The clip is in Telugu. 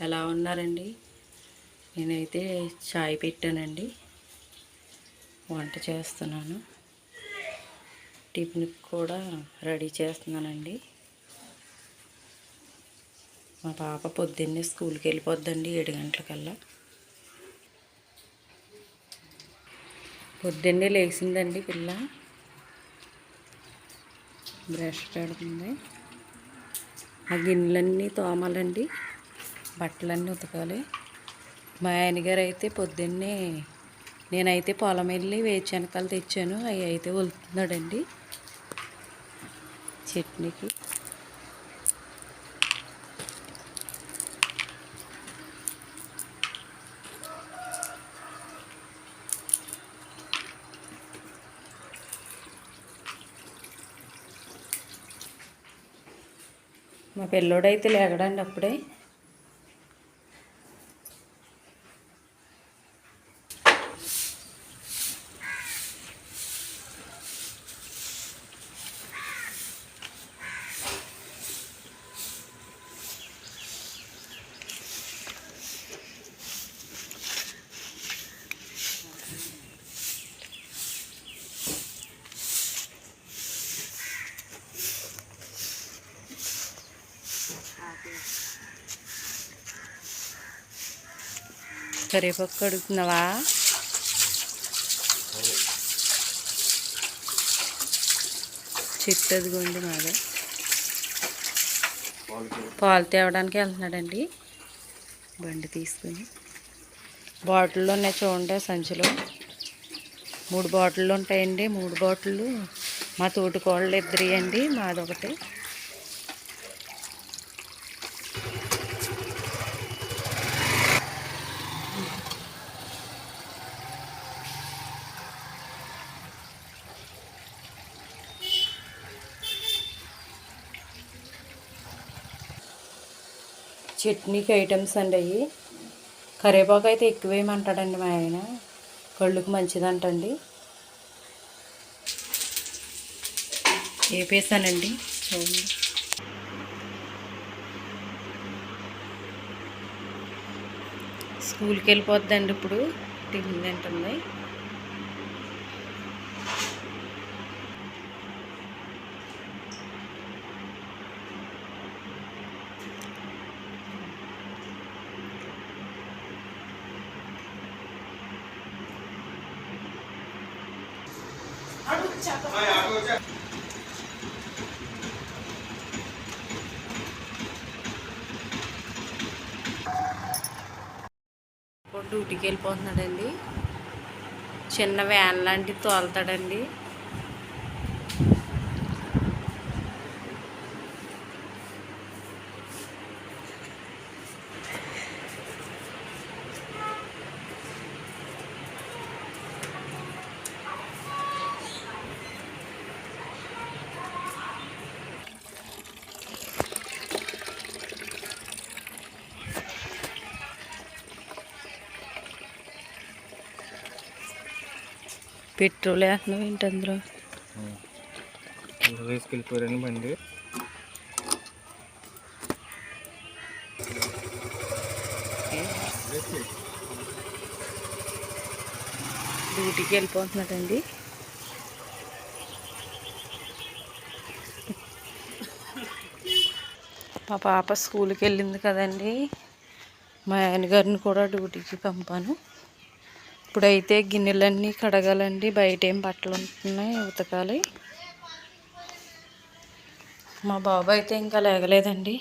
ఎలా ఉన్నారండి? నేనైతే చాయ్ పెట్టానండి. వంట చేస్తున్నాను. టిఫిన్ కూడా రెడీ చేస్తున్నానండి. మా పాప పొద్దున్నే స్కూల్కి వెళ్ళిపోద్దండి ఏడు గంటలకల్లా. పొద్దున్నే లేచిందండి పిల్ల. బ్రష్ పెడుతుంది. ఆ గిన్నెలన్నీ తోమాలండి. బట్టలన్నీ ఉతకాలి. మా ఆయనగారు అయితే పొద్దున్నే నేనైతే పొలం వెళ్ళి వేరుశనకాయలు తెచ్చాను. అవి అయితే వలుతున్నాడండి చట్నీకి మా పిల్లోడైతే లేగడండి అప్పుడే. కరివేపాకు కడుగుతున్నావా? చెట్టు అదిగోండి మాదే. పాలు తేవడానికి వెళ్తున్నాడండి. బండి తీసుకుని. బాటిల్లో ఉన్నాయి చూడండి సంచిలో. మూడు బాటిళ్ళు ఉంటాయండి. మూడు బాటిళ్ళు మా తోటి కోళ్ళు ఇద్దరి అండి మాదొకటి. చట్నీకి ఐటమ్స్ అండి అవి కరివేపాకు అయితే ఎక్కువ వేయమంటాడండి మా ఆయన. కళ్ళుకు మంచిదంటండి. వేపేసానండి చూడండి. స్కూల్కి వెళ్ళిపోద్దండి ఇప్పుడు. టిఫిన్ తింటుంది. డ్యూటీకి వెళ్ళిపోతున్నాడండి. చిన్న వ్యాన్ లాంటిది తోలుతాడండి. పెట్రోల్ వేస్తున్నావు ఏంటి అందులో? వేసుకెళ్ళిపోయారని బండి. డ్యూటీకి వెళ్ళిపోతున్నాడండి. మా పాప స్కూల్కి వెళ్ళింది కదండి. మా ఆయన గారిని కూడా డ్యూటీకి పంపాను. ఇప్పుడైతే గిన్నెలన్నీ కడగాలండి. బయట ఏం బట్టలు ఉంటున్నాయి ఉతకాలి. మా బాబు అయితే ఇంకా లేగలేదండి.